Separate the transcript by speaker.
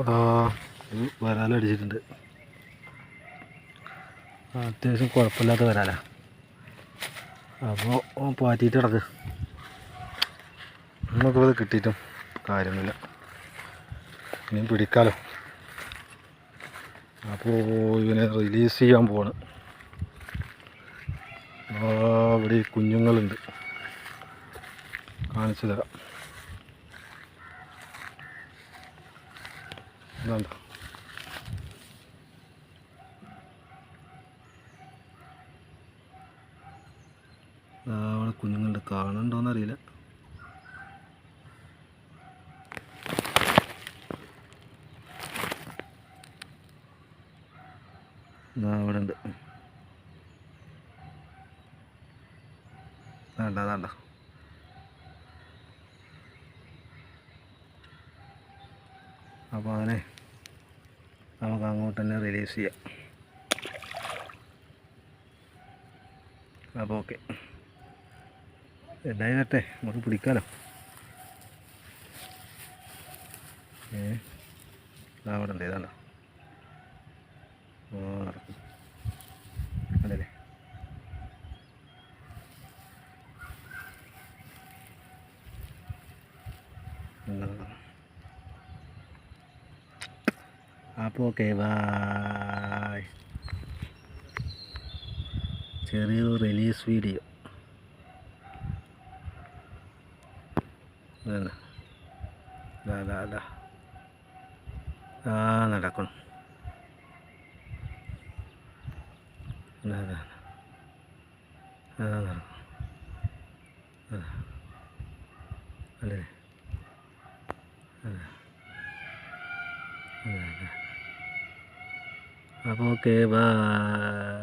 Speaker 1: അതാ വരാലടിച്ചിട്ടുണ്ട് അത്യാവശ്യം കുഴപ്പമില്ലാത്ത വരാല. അപ്പോൾ പാറ്റിയിട്ട് കിടക്ക് നമുക്കിത് കിട്ടിയിട്ടും കാര്യമൊന്നുമില്ല. ഇനി പിടിക്കാലോ. അപ്പോൾ ഇവനെ റിലീസ് ചെയ്യാൻ പോവാണ്. ഇവിടെ കുഞ്ഞുങ്ങളുണ്ട്. കാണിച്ചു തരാം. ഇതാണ്ടോ. അവിടെ കുഞ്ഞുങ്ങളുടെ ഇതാ അവിടെ ഉണ്ട്. വേണ്ട വേണ്ട. അപ്പോൾ അങ്ങനെ നമുക്ക് അങ്ങോട്ട് തന്നെ റിലീസ് ചെയ്യാം. അപ്പോൾ ഓക്കെ എന്തായി വരട്ടെ നമുക്ക് പിടിക്കാലോ. ഏ അവിടെ ഉണ്ട് ഇതാണോ ഓ അപ്പോൾ ഓക്കെ ബായ് ചെറിയൊരു റിലീസ് വീഡിയോ ഇതന്നെ ദാ ദാ ദാ ആ നടക്കണം ദാ ദാ ദാ ദാ നടക്കണം ദാ. അല്ലേ അപ്പോൾ ഓക്കെ Vamos que va.